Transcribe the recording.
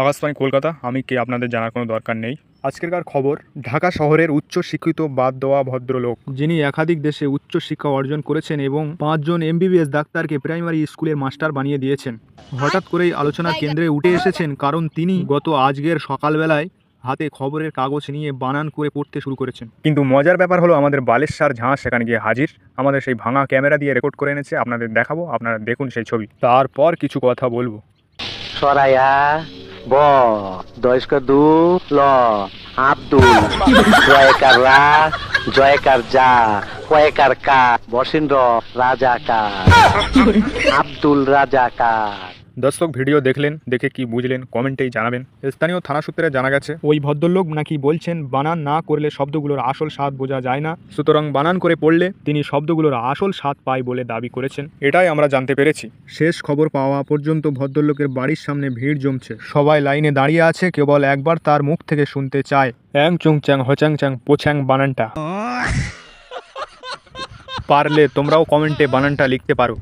আকাশবাণী কলকাতা। আমি কে আপনাদের জানার কোনো দরকার নেই। আজকেরকার খবর ঢাকা শহরের উচ্চ শিক্ষিত বাদ দেওয়া ভদ্রলোক। যিনি একাধিক দেশে উচ্চ শিক্ষা অর্জন করেছেন এবং পাঁচজন এমবিবিএস ডাক্তারকে প্রাইমারি স্কুলের মাস্টার বানিয়ে দিয়েছেন। হঠাৎ করেই আলোচনার কেন্দ্রে উঠে এসেছেন কারণ তিনি গত আজকের সকালবেলায় হাতে খবরের কাগজ নিয়ে বানান করে পড়তে শুরু করেছেন। কিন্তু মজার ব্যাপার হলো আমাদের বালেশ্বর ঝাঁ সেখানে গিয়ে হাজির। আমাদের সেই ভাঙা ক্যামেরা দিয়ে রেকর্ড করে এনেছে। আপনাদের দেখাবো আপনারা দেখুন সেই ছবি। তারপর কিছু কথা বলব। সরাইয়া ব দয়স্ক দু, ল, আব্দুল। জয়কার রা, জয়কার যা কয়েকার কা, বসিন্দ্র রাজাকার। আব্দুল রাজাকার। দর্শক ভিডিও দেখলেন দেখে কি বুঝলেন কমেন্টেই জানাবেন। স্থানীয় থানা সূত্রে জানা গেছে ওই ভদ্রলোক নাকি বলছেন বানান না করলে শব্দগুলোর আসল স্বাদ বোঝা যায় না। সুতরাং বানান করে পড়লে তিনি শব্দগুলোর আসল স্বাদ পায় বলে দাবি করেছেন। এটাই আমরা জানতে পেরেছি। শেষ খবর পাওয়া পর্যন্ত ভদ্রলোকের বাড়ির সামনে ভিড় জমছে। সবাই লাইনে দাঁড়িয়ে আছে কেবল একবার তার মুখ থেকে শুনতে চায়। অ্যাং চুং চ্যাং হচ্যাং চ্যাং পোছ্যাং বানানটা। পারলে তোমরাও কমেন্টে বানানটা লিখতে পারো।